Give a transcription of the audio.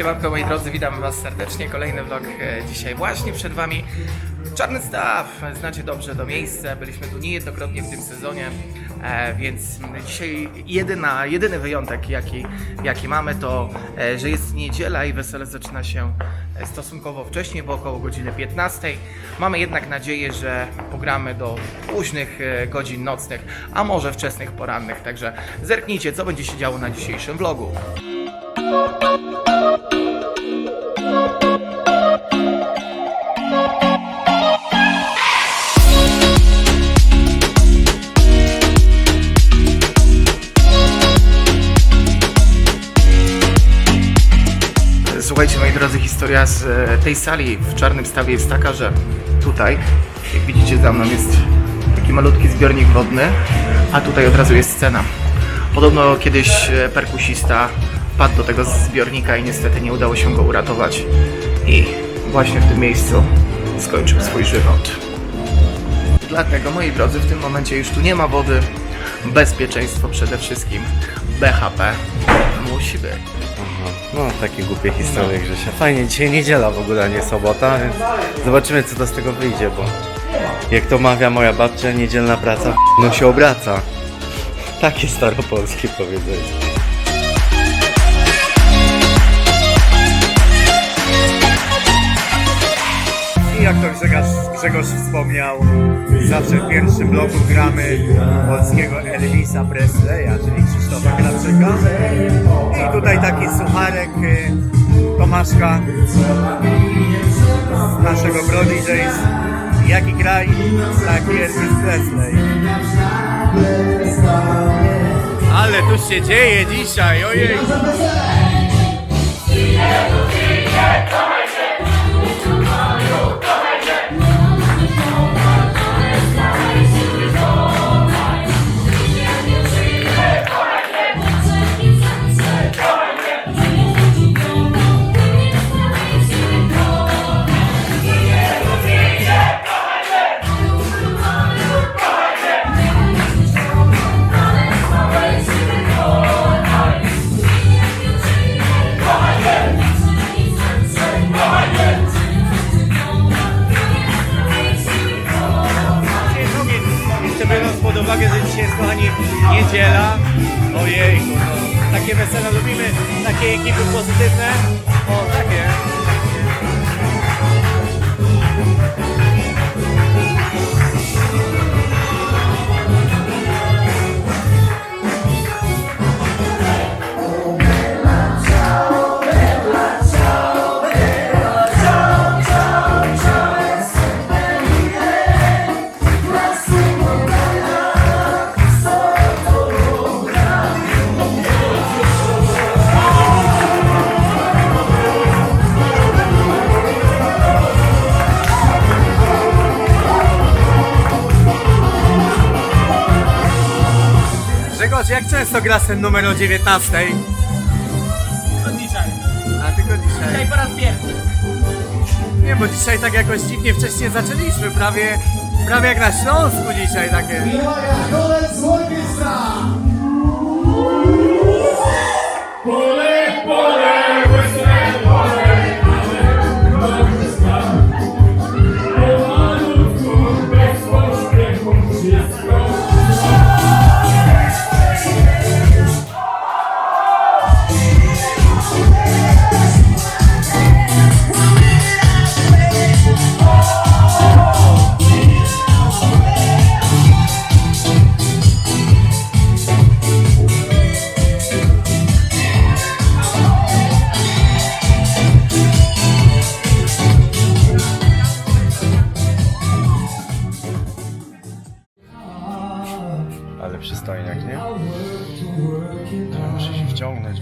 Siemanko moi drodzy, witam was serdecznie. Kolejny vlog e, dzisiaj właśnie przed wami. Czarny Staw, znacie dobrze to miejsce, byliśmy tu niejednokrotnie w tym sezonie, e, więc dzisiaj jedyna, jedyny wyjątek jaki, jaki mamy to, e, że jest niedziela i wesele zaczyna się stosunkowo wcześniej, bo około godziny 15. Mamy jednak nadzieję, że pogramy do późnych godzin nocnych, a może wczesnych porannych, także zerknijcie co będzie się działo na dzisiejszym vlogu. Słuchajcie, moi drodzy, historia z e, tej sali w Czarnym Stawie jest taka, że tutaj, jak widzicie za mną jest taki malutki zbiornik wodny, a tutaj od razu jest scena. Podobno kiedyś e, perkusista wpadł do tego zbiornika i niestety nie udało się go uratować. I właśnie w tym miejscu skończył swój żywot. Dlatego, moi drodzy, w tym momencie już tu nie ma wody. Bezpieczeństwo przede wszystkim. BHP musi być. No, takie głupie historie Grzesia. Fajnie, dzisiaj niedziela w ogóle, a nie sobota, więc zobaczymy co to z tego wyjdzie, bo jak to mawia moja babcia, niedzielna praca no się obraca. Takie staropolskie powiedzenie. Jak to Grzegorz, Grzegorz wspomniał, zawsze w pierwszym bloku gramy polskiego Elvisa Presleya, czyli Krzysztofa Krawczyka. I tutaj taki sucharek y, Tomaszka z naszego DJs. Jaki kraj, taki Elvis Presley. Ale tu się dzieje dzisiaj, ojej! Jest kochani niedziela. Ojejku, no. Takie wesele lubimy, takie ekipy pozytywne. O, takie. Jak często grasz ten numer o 19? To dzisiaj. A tylko dzisiaj. Dzisiaj po raz pierwszy. Nie, bo dzisiaj tak jakoś dziwnie wcześniej zaczęliśmy, prawie, prawie jak na Śląsku dzisiaj takie. Ale ciągnąć.